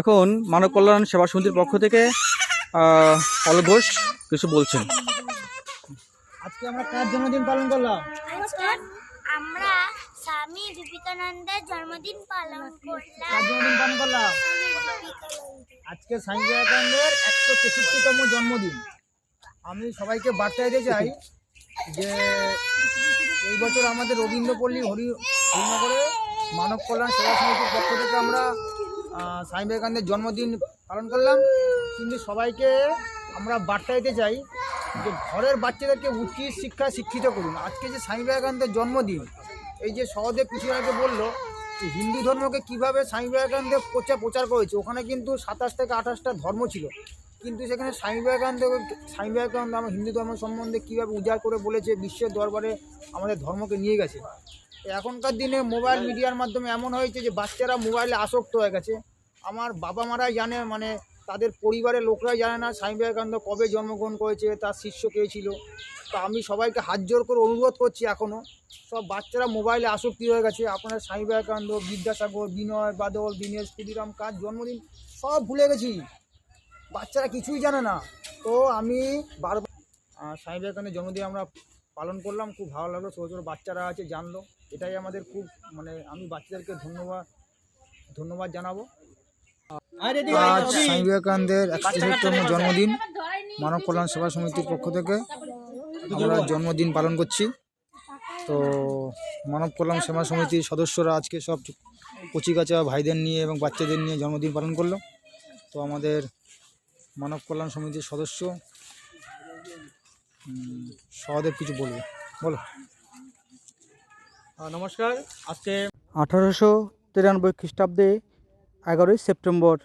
এখন মানব কল্যাণ সেবা সমিতির পক্ষ থেকে অল ঘোষ কিছু বলছেন। আজকে আমরা কার জন্মদিন পালন করলাম? আমরা স্বামী বিবেকানন্দের জন্মদিন পালন করলাম। কার জন্মদিন পালন করলাম? আজকে স্বামী বিবেকানন্দের একশো তেষট্টিতম জন্মদিন। আমি সবাইকে বার্তা দিতে চাই যে এই বছর আমাদের রবীন্দ্রপল্লী হরি হরিনগরে মানব কল্যাণ সেবা সমিতির পক্ষ থেকে আমরা স্বামী বিবেকানন্দের জন্মদিন পালন করলাম। কিন্তু সবাইকে আমরা বার্তা দিতে চাই যে ঘরের বাচ্চাদেরকে উচিত শিক্ষা শিক্ষিত করুন। আজকে যে স্বামী বিবেকানন্দের জন্মদিন, এই যে সহদেব কিছু আগে বলল যে হিন্দু ধর্মকে কীভাবে স্বামী বিবেকানন্দ প্রচার প্রচার করেছে ওখানে কিন্তু সাতাশ থেকে আঠাশটা ধর্ম ছিল। কিন্তু সেখানে স্বামী বিবেকানন্দ স্বামী বিবেকানন্দ আমার হিন্দু ধর্ম সম্বন্ধে কীভাবে উজাড় করে বলেছে, বিশ্বের দরবারে আমাদের ধর্মকে নিয়ে গেছে। এখনকার দিনে মোবাইল মিডিয়ার মাধ্যমে এমন হয়েছে যে বাচ্চারা মোবাইলে আসক্ত হয়ে গেছে। আমার বাবা মারাই জানে মানে তাদের পরিবারের লোকরাই জানে না স্বামী বিবেকানন্দ কবে জন্মগ্রহণ করেছে, তার শিষ্য কে ছিল। তো আমি সবাইকে হাত জোর করে অনুরোধ করছি এখনও সব বাচ্চারা মোবাইলে আসক্তি হয়ে গেছে। আপনার স্বামী বিবেকানন্দ বিদ্যাসাগর, বিনয়, বাদল, দীনেশ, ক্ষুদিরাম, কার জন্মদিন, সব ভুলে গেছি। বাচ্চারা কিছুই জানে না। তো আমি বারবার স্বামী বিবেকানন্দের জন্মদিন আমরা পালন করলাম। খুব ভালো লাগল ছোটো ছোটো বাচ্চারা আছে জানলো। এটাই আমাদের খুব মানে আমি বাচ্চাদেরকে ধন্যবাদ ধন্যবাদ জানাব। আজ স্বামী বিবেকানন্দের একশোতম জন্মদিন। মানব কল্যাণ সেবা সমিতির পক্ষ থেকে আমরা জন্মদিন পালন করছি। তো মানব কল্যাণ সেবা সমিতির সদস্যরা আজকে সব কচিকাচা ভাইদের নিয়ে এবং বাচ্চাদের নিয়ে জন্মদিন পালন করল। তো আমাদের মানব কল্যাণ সমিতির সদস্য। সহদেব কিছু বলবে। বলো। নমস্কার। আজকে আঠারোশো তিরানব্বই খ্রিস্টাব্দে এগারোই সেপ্টেম্বর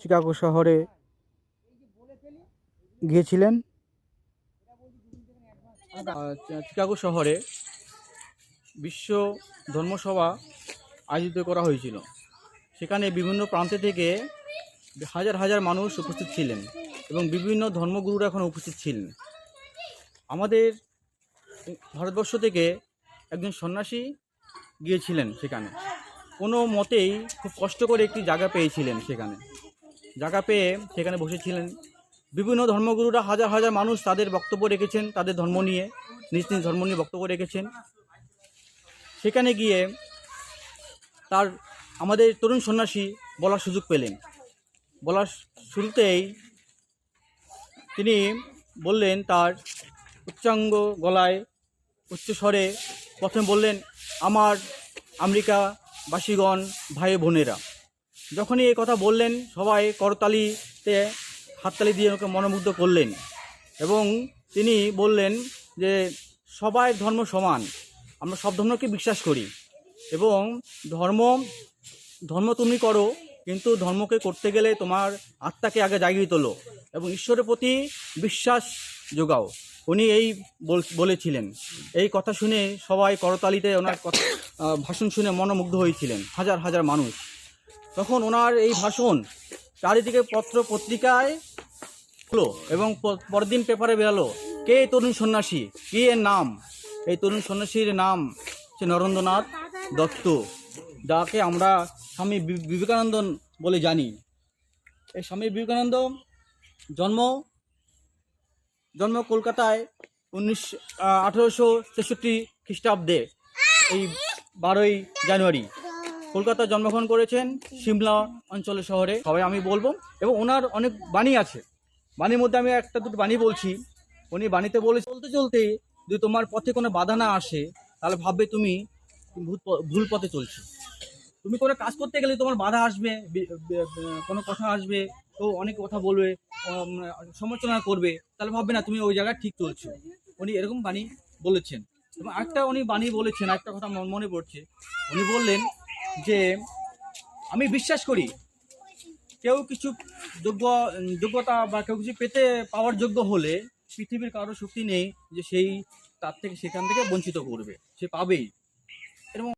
চিকাগো শহরে গিয়েছিলেন। চিকাগো শহরে বিশ্ব ধর্মসভা আয়োজিত করা হয়েছিল। সেখানে বিভিন্ন প্রান্ত থেকে হাজার হাজার মানুষ উপস্থিত ছিলেন এবং বিভিন্ন ধর্মগুরুরা এখন উপস্থিত ছিলেন। আমাদের ভারতবর্ষ থেকে একজন সন্ন্যাসী গিয়েছিলেন সেখানে। কোনো মতেই খুব কষ্ট করে একটি জায়গা পেয়েছিলেন সেখানে। জায়গা পেয়ে সেখানে বসেছিলেন। বিভিন্ন ধর্মগুরুরা হাজার হাজার মানুষ তাদের বক্তব্য রেখেছেন, তাদের ধর্ম নিয়ে, নিজ নিজ ধর্ম নিয়ে বক্তব্য রেখেছেন। সেখানে গিয়ে তার আমাদের তরুণ সন্ন্যাসী বলার সুযোগ পেলেন। বলার শুরুতেই তিনি বললেন তার উচ্চাঙ্গ গলায় উচ্চস্বরে প্রথমে বললেন, আমার আমেরিকাবাসীগণ ভাই বোনেরা। যখনই এই কথা বললেন, সবাই করতালিতে হাততালি দিয়ে ওকে মনোমুগ্ধ করলেন এবং তিনি বললেন যে, সবাই ধর্ম সমান, আমরা সব ধর্মকে বিশ্বাস করি এবং ধর্ম ধর্ম তুমি করো কিন্তু ধর্মকে করতে গেলে তোমার আত্মাকে আগে জাগিয়ে তোলো এবং ঈশ্বরের প্রতি বিশ্বাস যোগাও। উনি এই বল- বলেছিলেন। এই কথা শুনে সবাই করতালিতে ওনার কথা ভাষণ শুনে মনোমুগ্ধ হয়েছিলেন, হাজার হাজার মানুষ। তখন ওনার এই ভাষণ চারিদিকে পত্র পত্রিকায় হলো এবং প- পরদিন পেপারে বেরালো, কে এই তরুণ সন্ন্যাসী? কি এর নাম? এই তরুণ সন্ন্যাসীর নাম হচ্ছে নরেন্দ্রনাথ দত্ত, যাকে আমরা স্বামী বিবেকানন্দ বলে জানি। এই স্বামী বিবেকানন্দ জন্ম জন্ম কলকাতায় উনিশ আঠেরোশো তেষট্টি খ্রিস্টাব্দে, এই বারোই জানুয়ারি। কলকাতায় জন্মগ্রহণ করেছেন সিমলা অঞ্চলের শহরে। সবাই আমি বলব, এবং ওনার অনেক বাণী আছে। বাণীর মধ্যে আমি একটা দুটো বাণী বলছি। উনি বাণীতে বলে চলতে চলতে যদি তোমার পথে কোনো বাধা না আসে, তাহলে ভাববে তুমি ভুল পথে চলছো। তুমি কোনো কাজ করতে গেলে তোমার বাধা আসবে কোনো কথা আসবে, তো অনেক কথা বলবে সমালোচনা করবে, তাহলে ভাববে না তুমি ওই জায়গায় ঠিক চলছো। উনি এরকম বাণী বলেছেন। এবং একটা উনি বাণী বলেছেন একটা কথা মনে পড়ছে। উনি বললেন যে, আমি বিশ্বাস করি, কেউ কিছু যোগ্য, যোগ্যতা বা কেউ কিছু পেতে পাওয়ার যোগ্য হলে পৃথিবীর কারও শক্তি নেই যে সেই তার থেকে সেখান থেকে বঞ্চিত করবে, সে পাবেই।